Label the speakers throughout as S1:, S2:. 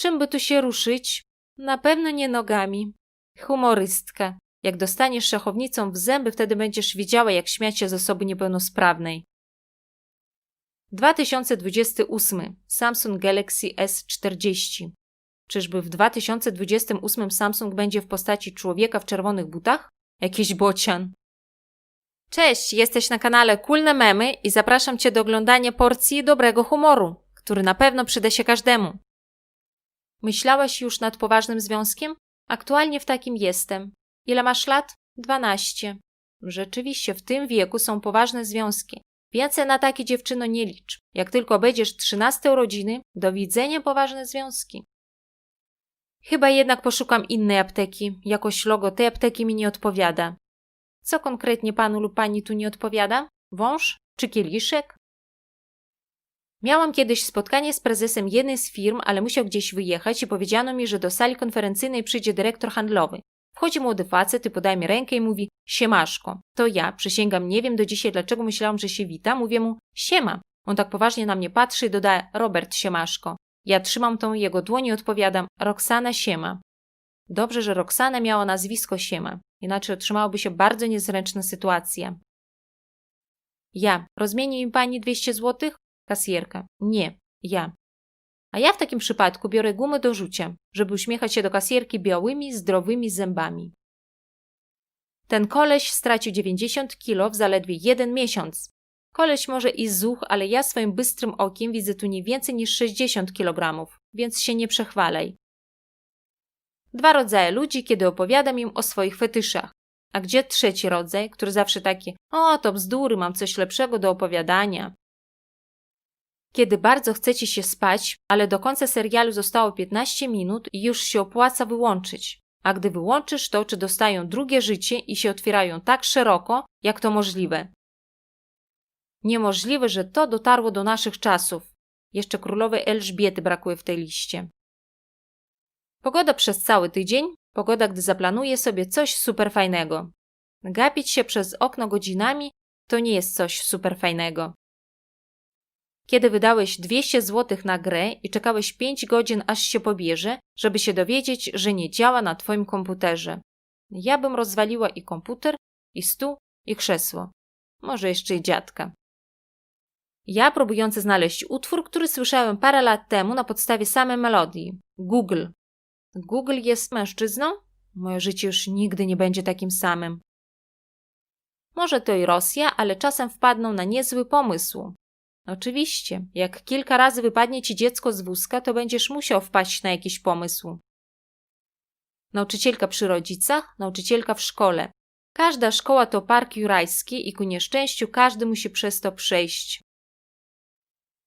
S1: Czym by tu się ruszyć? Na pewno nie nogami. Humorystka. Jak dostaniesz szachownicą w zęby, wtedy będziesz wiedziała, jak śmiać się z osoby niepełnosprawnej. 2028 Samsung Galaxy S40. Czyżby w 2028 Samsung będzie w postaci człowieka w czerwonych butach? Jakiś bocian. Cześć, jesteś na kanale Kulne Memy i zapraszam Cię do oglądania porcji dobrego humoru, który na pewno przyda się każdemu. Myślałaś już nad poważnym związkiem? Aktualnie w takim jestem. Ile masz lat? 12. Rzeczywiście, w tym wieku są poważne związki. Więcej na takie dziewczyno nie licz. Jak tylko będziesz 13 urodziny, do widzenia poważne związki. Chyba jednak poszukam innej apteki. Jakoś logo tej apteki mi nie odpowiada. Co konkretnie panu lub pani tu nie odpowiada? Wąż czy kieliszek? Miałam kiedyś spotkanie z prezesem jednej z firm, ale musiał gdzieś wyjechać i powiedziano mi, że do sali konferencyjnej przyjdzie dyrektor handlowy. Wchodzi młody facet i podaje mi rękę i mówi siemaszko. To ja, przysięgam, nie wiem do dzisiaj dlaczego myślałam, że się wita, mówię mu siema. On tak poważnie na mnie patrzy i dodaje Robert siemaszko. Ja trzymam tą jego dłoń i odpowiadam Roxana siema. Dobrze, że Roxana miała nazwisko siema, inaczej otrzymałaby się bardzo niezręczna sytuacja. Ja, rozmieni mi pani 200 złotych? Kasjerka. Nie, ja. A ja w takim przypadku biorę gumy do rzucia, żeby uśmiechać się do kasjerki białymi, zdrowymi zębami. Ten koleś stracił 90 kilo w zaledwie jeden miesiąc. Koleś może i zuch, ale ja swoim bystrym okiem widzę tu nie więcej niż 60 kg, więc się nie przechwalaj. Dwa rodzaje ludzi, kiedy opowiadam im o swoich fetyszach. A gdzie trzeci rodzaj, który zawsze taki, o to bzdury, mam coś lepszego do opowiadania. Kiedy bardzo chcecie się spać, ale do końca serialu zostało 15 minut i już się opłaca wyłączyć. A gdy wyłączysz, to oczy dostają drugie życie i się otwierają tak szeroko, jak to możliwe. Niemożliwe, że to dotarło do naszych czasów. Jeszcze królowej Elżbiety brakuje w tej liście. Pogoda przez cały tydzień, pogoda, gdy zaplanuję sobie coś super fajnego. Gapić się przez okno godzinami to nie jest coś super fajnego. Kiedy wydałeś 200 zł na grę i czekałeś 5 godzin, aż się pobierze, żeby się dowiedzieć, że nie działa na twoim komputerze. Ja bym rozwaliła i komputer, i stół, i krzesło. Może jeszcze i dziadka. Ja próbujący znaleźć utwór, który słyszałem parę lat temu na podstawie samej melodii. Google. Google jest mężczyzną? Moje życie już nigdy nie będzie takim samym. Może to i Rosja, ale czasem wpadną na niezły pomysł. Oczywiście, jak kilka razy wypadnie ci dziecko z wózka, to będziesz musiał wpaść na jakiś pomysł. Nauczycielka przy rodzicach, nauczycielka w szkole. Każda szkoła to park jurajski i ku nieszczęściu każdy musi przez to przejść.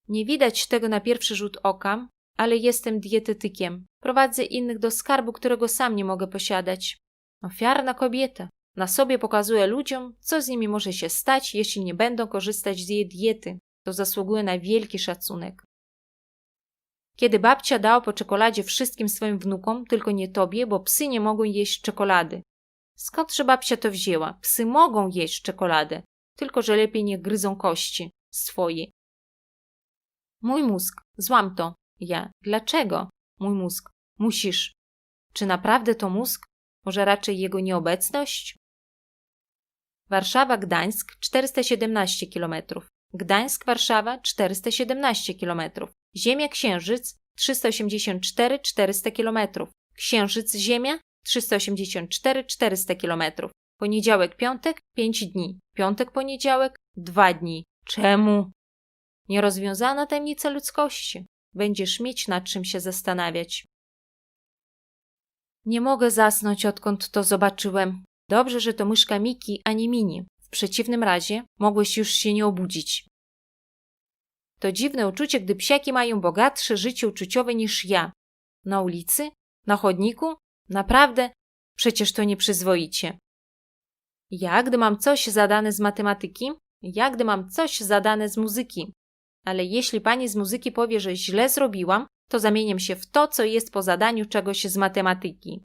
S1: Nie widać tego na pierwszy rzut oka, ale jestem dietetykiem. Prowadzę innych do skarbu, którego sam nie mogę posiadać. Ofiarna kobieta. Na sobie pokazuje ludziom, co z nimi może się stać, jeśli nie będą korzystać z jej diety. To zasługuje na wielki szacunek. Kiedy babcia dała po czekoladzie wszystkim swoim wnukom, tylko nie tobie, bo psy nie mogą jeść czekolady. Skądże babcia to wzięła? Psy mogą jeść czekoladę, tylko że lepiej nie gryzą kości swoje. Mój mózg, złam to. Ja. Dlaczego? Mój mózg. Musisz. Czy naprawdę to mózg? Może raczej jego nieobecność? Warszawa, Gdańsk 417 km. Gdańsk, Warszawa 417 km. Ziemia, Księżyc 384 400 km. Księżyc, Ziemia 384 400 km. Poniedziałek, piątek 5 dni. Piątek, poniedziałek 2 dni. Czemu? Nierozwiązana tajemnica ludzkości. Będziesz mieć nad czym się zastanawiać. Nie mogę zasnąć, odkąd to zobaczyłem. Dobrze, że to myszka Miki, a nie Mini. W przeciwnym razie mogłeś już się nie obudzić. To dziwne uczucie, gdy psiaki mają bogatsze życie uczuciowe niż ja. Na ulicy? Na chodniku? Naprawdę? Przecież to nieprzyzwoicie. Ja, gdy mam coś zadane z matematyki? Ja, gdy mam coś zadane z muzyki? ale jeśli pani z muzyki powie, że źle zrobiłam, to zamieniam się w to, co jest po zadaniu czegoś z matematyki.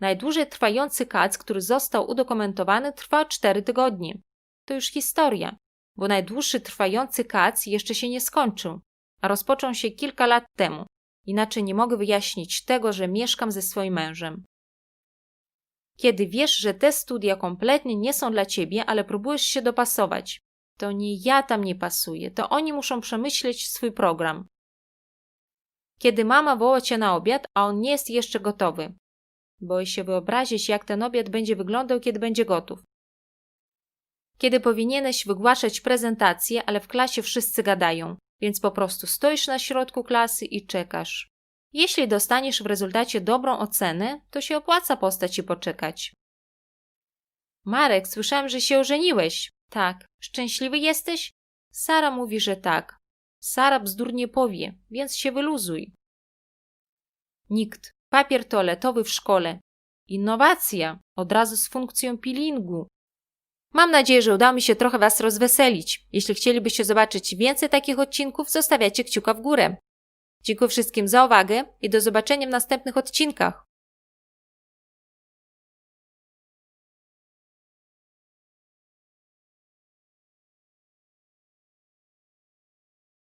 S1: Najdłużej trwający kac, który został udokumentowany, trwa 4 tygodnie. To już historia, bo najdłuższy trwający kac jeszcze się nie skończył, a rozpoczął się kilka lat temu. Inaczej nie mogę wyjaśnić tego, że mieszkam ze swoim mężem. Kiedy wiesz, że te studia kompletnie nie są dla ciebie, ale próbujesz się dopasować, to nie ja tam nie pasuję, to oni muszą przemyśleć swój program. Kiedy mama woła cię na obiad, a on nie jest jeszcze gotowy. Boję się wyobrazić, jak ten obiad będzie wyglądał, kiedy będzie gotów. Kiedy powinieneś wygłaszać prezentację, ale w klasie wszyscy gadają, więc po prostu stoisz na środku klasy i czekasz. Jeśli dostaniesz w rezultacie dobrą ocenę, to się opłaca postać i poczekać. Marek, słyszałem, że się ożeniłeś. Tak. Szczęśliwy jesteś? Sara mówi, że tak. Sara bzdur nie powie, więc się wyluzuj. Nikt. Papier toaletowy w szkole. Innowacja. Od razu z funkcją peelingu. Mam nadzieję, że udało mi się trochę Was rozweselić. Jeśli chcielibyście zobaczyć więcej takich odcinków, zostawiacie kciuka w górę. Dziękuję wszystkim za uwagę i do zobaczenia w następnych odcinkach.